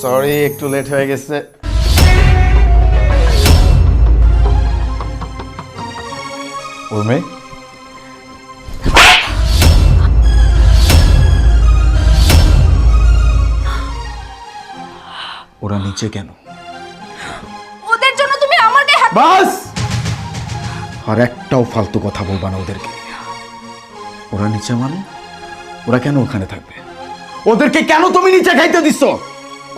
Sorry একটু late হয়ে গেছে। উর্মি? ওরা নিচে কেন? ওদের জন্য তুমি আমার গায়ে হাত বাস! আর একটাও ফালতু কথা বলবা না ওদেরকে। ওরা নিচে মানে? ওরা কেন ওখানে থাকবে? ওদেরকে কেন তুমি নিচে খাইতে দিচ্ছ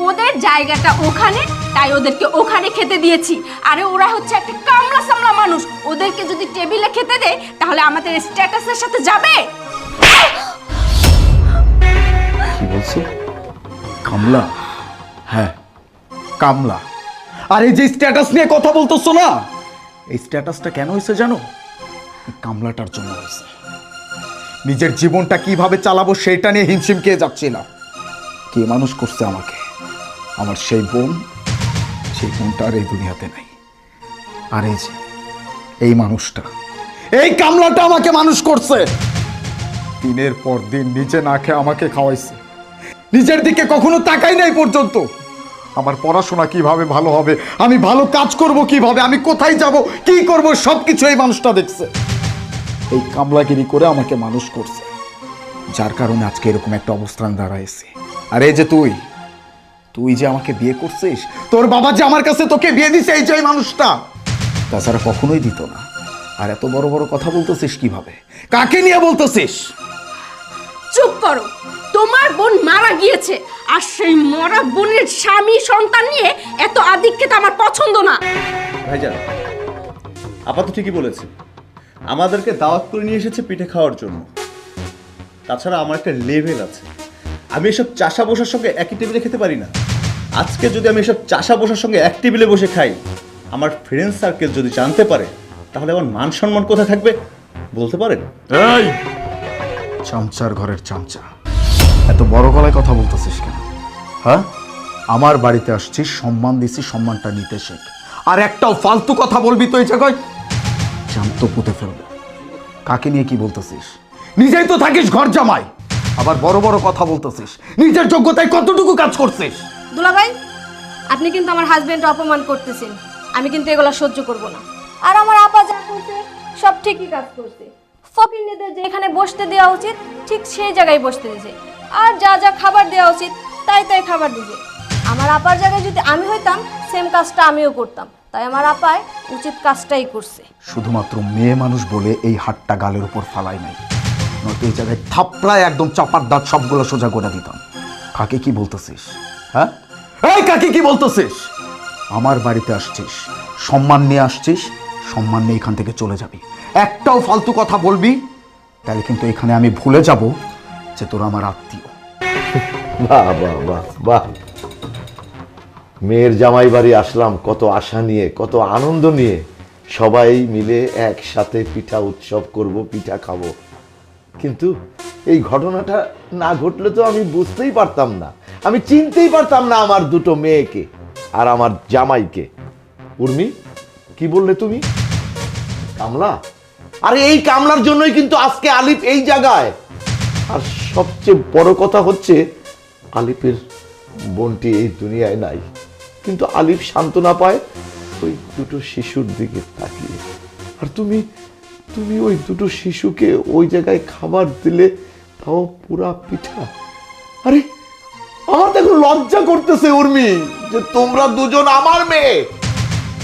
ওদের জায়গাটা ওখানে, তাই ওদেরকে ওখানে খেতে দিয়েছি। আরে ওরা হচ্ছে একটা কামলা সামলা মানুষ। ওদেরকে যদি টেবিলে খেতে দেয় তাহলে আমাদের স্ট্যাটাসের সাথে যাবে। কি বলছো? কামলা? হ্যাঁ কামলা। আর এই যে স্ট্যাটাস নিয়ে কথা বলতেছো না, এই স্ট্যাটাসটা কেন হয়েছে জানো? কামলাটার জন্য হয়েছে। নিজের জীবনটা কীভাবে চালাবো সেটা নিয়ে হিমশিম খেয়ে যাচ্ছিলাম কে মানুষ করছে আমাকে? আমার সেই বোন, সেই বোনটা আর এই দুনিয়াতে নাই। আর এই যে, এই মানুষটা, এই কামলাটা আমাকে মানুষ করছে। দিনের পর দিন নিজে না খেয়ে আমাকে খাওয়াইছে। নিজের দিকে কখনো তাকাই নাই পর্যন্ত। আমার পড়াশোনা কীভাবে ভালো হবে, আমি ভালো কাজ করব কীভাবে, আমি কোথায় যাব, কি করব সব কিছু এই মানুষটা দেখছে। এই কামলাগিরি করে আমাকে মানুষ করছে। যার কারণে আজকে এরকম একটা অবস্থান দাঁড়াইছে। আর এই যে তুই তুই যে আমাকে বিয়ে করছিস তোর বাবা যে আমার কাছে তোকে বিয়ে দিছে এই যে এই মানুষটা। তাছাড়া কখনোই দিত না। আর এত বড় বড় কথা বলতেছিস কীভাবে? কাকে নিয়ে বলতেছিস? চুপ করো। তোমার বোন মারা গিয়েছে আর সেই মরা বোনের স্বামী সন্তান নিয়ে এত আধিক্যতা আমার পছন্দ না। ভাইজান আপা তো ঠিকই বলেছে আমাদেরকে দাওয়াত করে নিয়ে এসেছে পিঠে খাওয়ার জন্য। তাছাড়া আমার একটা লেভেল আছে। আমি এসব চাষা বসার সঙ্গে একই টেবিলে খেতে পারি না। আজকে যদি আমি এসব চাষা বসার সঙ্গে এক টেবিলে বসে খাই আমার ফ্রেন্ড সার্কেল যদি জানতে পারে তাহলে আমার মান সম্মান কোথায় থাকবে? বলতে পারেন? এই! চামচার ঘরের চামচা। এত বড় গলায় কথা বলতেছিস কেন? হ্যাঁ? আমার বাড়িতে আসছিস সম্মান দিছি সম্মানটা নিতে শেখ। আর একটাও ফালতু কথা বলবি তো এই জায়গায় জানতো পুঁতে ফেলব। কাকে নিয়ে কি বলতেছিস? নিজেই তো থাকিস ঘর জামাই। আবার বড় বড় কথা বলতেছিস। নিজের যোগ্যতায় কতটুকু কাজ করছিস? দুলাভাই আপনি কিন্তু আমার হাজবেন্ড অপমান করতেছেন। আমি কিন্তু এগুলো সহ্য করব না। আর আমার আপা যা করছে, সব ঠিকই কাজ করছে। ফকিরনিদের যেখানে বসতে দেওয়া উচিত, ঠিক সেই জায়গায় বসতে দিয়েছে। আর যা যা খাবার দেওয়া উচিত, তাই তাই খাবার দিয়েছে। আমার আপার জায়গায় যদি আমি হইতাম সেম কাজটা আমিও করতাম। তাই আমার আপায় উচিত কাজটাই করছে। শুধুমাত্র মেয়ে মানুষ বলে এই হাতটা গালের উপর ফালাই নাই। নয়তো এই জায়গায় থাপড়ায় একদম চাপার দাঁত সবগুলো সোজা করে দিতাম। কাকে কি বলতেছিস? হ্যাঁ? এই কাকে কি বলতেছিস? আমার বাড়িতে আসছিস সম্মান নিয়ে আসছিস সম্মান নিয়ে এখান থেকে চলে যাবি। একটাও ফালতু কথা বলবি তাহলে কিন্তু এখানে আমি ভুলে যাব যে তোরা আমার আত্মীয়। বাহ বাহ বাহ বাহ। মেয়ের জামাই বাড়ি আসলাম কত আশা নিয়ে কত আনন্দ নিয়ে। সবাই মিলে একসাথে পিঠা উৎসব করব পিঠা খাব। কিন্তু এই ঘটনাটা না ঘটলে তো আমি বুঝতেই পারতাম না। আমি চিনতেই পারতাম না আমার দুটো মেয়েকে আর আমার জামাইকে। উর্মি, কি বললে তুমি? কামলা? আরে এই কামলার জন্যই কিন্তু আজকে আলিফ এই জায়গায়। আর সবচেয়ে বড় কথা হচ্ছে, আলিফের বোনটি এই দুনিয়ায় নাই। কিন্তু আলিফ সান্ত্বনা পায় ওই দুটো শিশুর দিকে তাকিয়ে। আর তুমি তুমি ওই দুটো শিশুকে ওই জায়গায় খাবার দিলে তাও পুরা পিঠা। আরে আমার দেখো লজ্জা করতেছে, উর্মি, যে তোমরা দুজন আমার মেয়ে।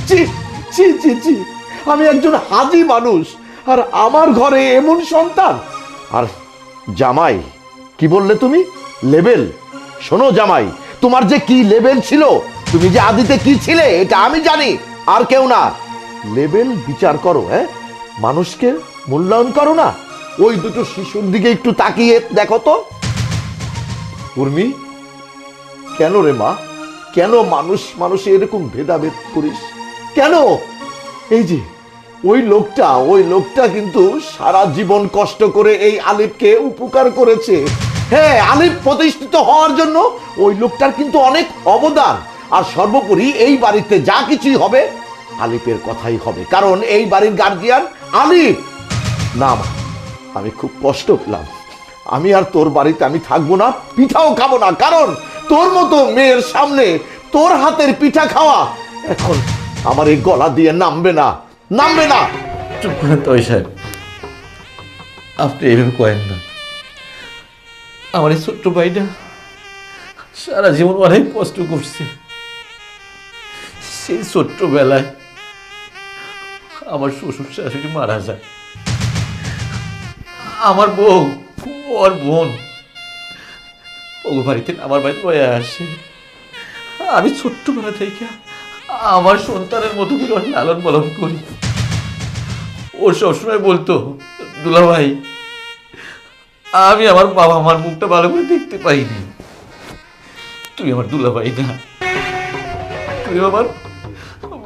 ছি ছি ছি ছি, আমি একজন হাজি মানুষ, আর আমার ঘরে এমন সন্তান। আর জামাই, কি বললে তুমি? লেবেল। শোনো জামাই, তোমার যে কি লেবেল ছিল, তুমি যে আদিতে কি ছিলে, এটা আমি জানি, আর কেউ না। লেবেল বিচার করো হ্যাঁ? মানুষকে মূল্যায়ন করো না। ওই দুটো শিশুর দিকে একটু তাকিয়ে দেখো তো। উর্মি কেন রে মা? কেন মানুষ মানুষে এরকম ভেদাভেদ করিস? কেন? এই যে, ওই লোকটা ওই লোকটা কিন্তু সারা জীবন কষ্ট করে এই আলিফকে উপকার করেছে। হ্যাঁ আলিফ প্রতিষ্ঠিত হওয়ার জন্য ওই লোকটার কিন্তু অনেক অবদান। আর সর্বোপরি এই বাড়িতে যা কিছুই হবে, আলিফের কথাই হবে। কারণ এই বাড়ির গার্জিয়ান আলিফ। না আমি খুব কষ্ট পেলাম। আমি আর তোর বাড়িতে আমি থাকব না, পিঠাও খাব না। কারণ তোর মতো মেয়ের সামনে তোর হাতের পিঠা খাওয়া? এখন আমার এই গলা দিয়ে নামবে না নামবে না। চুপ করেন তো সাহেব। আপনি এইভাবে কয়েন না। আমার এই ছোট্ট ভাইটা সারা জীবন অনেক কষ্ট করছে। সেই ছোট্টবেলায় আমার শ্বশুর শাশুড়ি মারা যায়। আমার বউ, ওর বোন ও বাড়িতে আমার বাড়িতে বয়ে আসে। আমি ছোট্টবেলা থেকে আমার সন্তানের মতো করে ওর লালন পালন করি। ও সবসময় বলতো দুলা ভাই আমি আমার বাবা আমার মুখটা ভালো করে দেখতে পাইনি। তুই আমার দুলা ভাই না। তুই আমার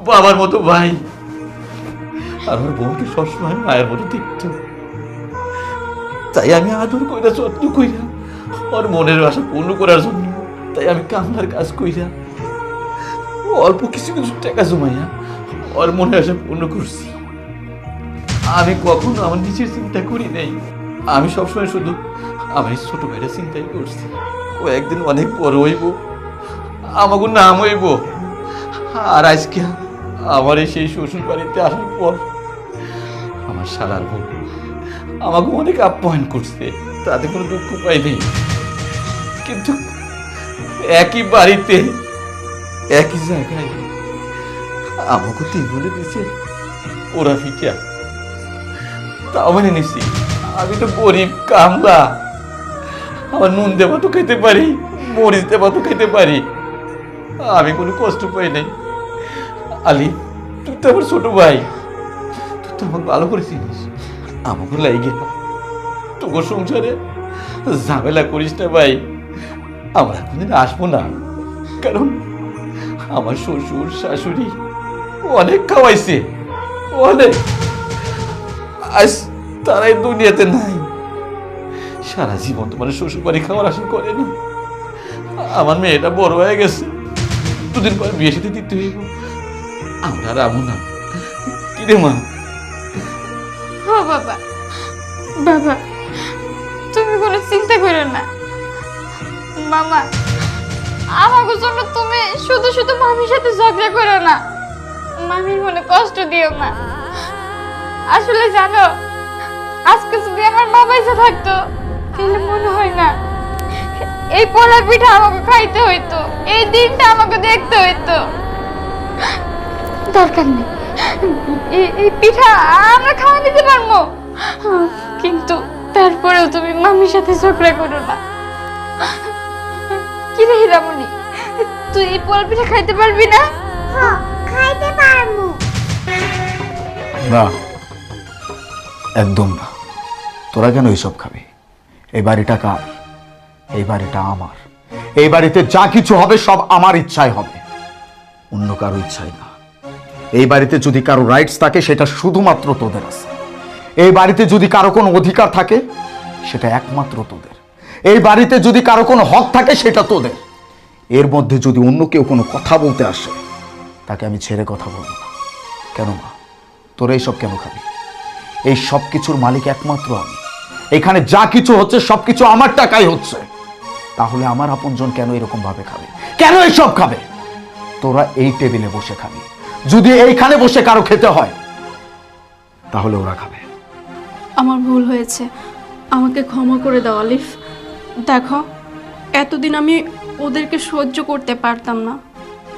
বাবার মতো ভাই। আমার বোনকে সবসময় মায়ের মতো দেখত তাই আমি আদর কইরা যত্ন কইরা ওর মনের আশা পূর্ণ করার জন্য। তাই আমি কামলার কাজ কইরা অল্প কিছু কিছু টাকা জমাইয়া ওর মনের আশা পূর্ণ করছি। আমি কখনো আমার নিজের চিন্তা করি নাই। আমি সবসময় শুধু আমার ছোট ভাইরা চিন্তাই করছি। ও একদিন অনেক বড় হইব আমাকে নাম হইব। আর আজকে আমার সেই শ্বশুর বাড়িতে আসার পর আমার সারার বউ আমাকে অনেক আপ্যায়ন করছে, তাতে কোনো দুঃখ পাই নেই। কিন্তু একই বাড়িতে, একই জায়গায় আমাকে তিন বলে দিছে ওরা ফিটা তাও মেনে নিছি। আমি তো গরিব, কামলা। আমার নুন দেবা তো খেতে পারি, মরিচ দেবা তো খেতে পারি। আমি কোনো কষ্ট পাই নাই। আলি, তুই তো আমার ছোট ভাই। তুই তো আমাকে ভালো করে চিনিস। আমাকে লাগে তোর সংসারে ঝামেলা করিস না ভাই। আমরা কোনদিন আসব না। কারণ আমার শ্বশুর, শাশুড়ি অনেক খাওয়াইছে। অনেক। আজ তারাই দুনিয়াতে নাই। সারা জীবন তোমার শ্বশুর বাড়ি খাওয়ার আশা করে না। আমার মেয়েটা বড় হয়ে গেছে। দুদিন পর বিয়ে সাথে দিতে হইব। আমরা আর আমু না। কিরে মা? বাবা। বাবা, তুমি কোনো চিন্তা করো না। মামা আমাকে জন্য তুমি শুধু শুধু মামির সাথে ঝগড়া করো না। মামির মনে কষ্ট দিও না। আসলে জানো, আজকে যদি আমার বাবা এসে থাকতো, তাহলে মনে হয় না, এই পোলা পিঠা আমাকে খাইতে হইতো, এই দিনটা আমাকে দেখতে হইতো। দরকার নেই। এই পিঠা আমরা খাওয়া নিতে পারব। কিন্তু তারপরেও তুমি মামির সাথে ঝগড়া করো না। কি রে হীরামণি? তুই এই পিঠা খাইতে পারবি না? খাইতে পারব। না একদম না। তোরা কেন এইসব খাবি? এই বাড়িটা কার? এই বাড়িটা আমার। এই বাড়িতে যা কিছু হবে সব আমার ইচ্ছায় হবে। অন্য কারও ইচ্ছায় না। এই বাড়িতে যদি কারও রাইটস থাকে সেটা শুধুমাত্র তোদের আছে। এই বাড়িতে যদি কারও কোনো অধিকার থাকে সেটা একমাত্র তোদের। এই বাড়িতে যদি কারও কোনো হক থাকে, সেটা তোদের। এর মধ্যে যদি অন্য কেউ কোনো কথা বলতে আসে, তাকে আমি ছেড়ে কথা বলব না। কেন মা? তোরা এইসব কেন খাবি? এই সব কিছুর মালিক একমাত্র আমি। এখানে যা কিছু হচ্ছে, সব কিছু আমার টাকাই হচ্ছে। তাহলে আমার আপনজন কেন এরকম ভাবে খাবে? কেন এইসব খাবে? তোরা এই টেবিলে বসে খাবি। যদি এইখানে বসে কারও খেতে হয়, তাহলে ওরা খাবে। আমার ভুল হয়েছে। আমাকে ক্ষমা করে দাও, আলিফ। দেখো, এতদিন আমি ওদেরকে সহ্য করতে পারতাম না।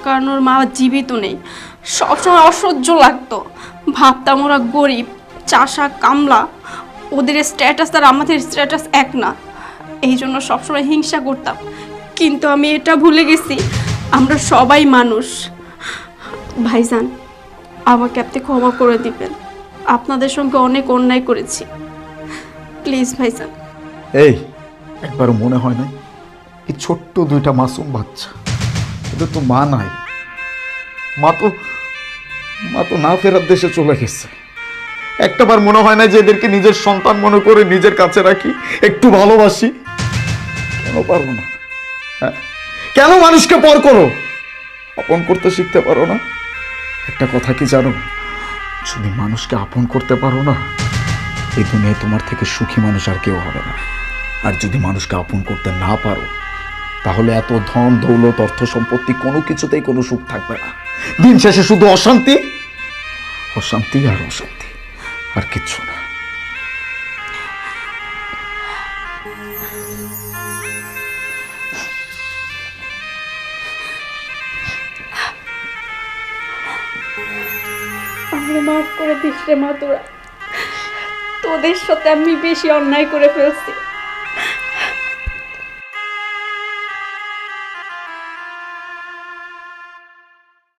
কারণ ওর মা জীবিত নেই। সবসময় অসহ্য লাগতো। ভাবতাম ওরা গরিব, চাষা, কামলা। ওদের স্ট্যাটাস আর আমাদের স্ট্যাটাস এক না। এই জন্য সবসময় হিংসা করতাম। কিন্তু আমি এটা ভুলে গেছি, আমরা সবাই মানুষ। ভাইজান, আমাকে আপনি ক্ষমা করে দিবেন। আপনাদের সঙ্গে অনেক অন্যায় করেছি। প্লিজ ভাইজান। এই একবারও মনে হয় নাই এই ছোট্ট দুইটা মাসুম বাচ্চা। ওদের তো মা নাই। মা তো মা তো না ফেরার দেশে চলে গেছে। একটাবার মনে হয় না যে এদেরকে নিজের সন্তান মনে করে নিজের কাছে রাখি, একটু ভালোবাসি। কেন পারব না? হ্যাঁ? কেন মানুষকে পর করো? আপন করতে শিখতে পারো না? একটা কথা কি জানো? যদি মানুষকে আপন করতে পারো না, এই দুনিয়ায় তোমার থেকে সুখী মানুষ আর কেউ হবে না। আর যদি মানুষকে আপন করতে না পারো, তাহলে এত ধন, দৌলত, অর্থ সম্পত্তি কোনো কিছুতেই কোনো সুখ থাকবে না। দিন শেষে শুধু অশান্তি অশান্তি আর অশান্তি, আর কিচ্ছু না। মাফ করে দিস রে মা তোরা তোদের সাথে আমি বেশি অন্যায় করে ফেলছি।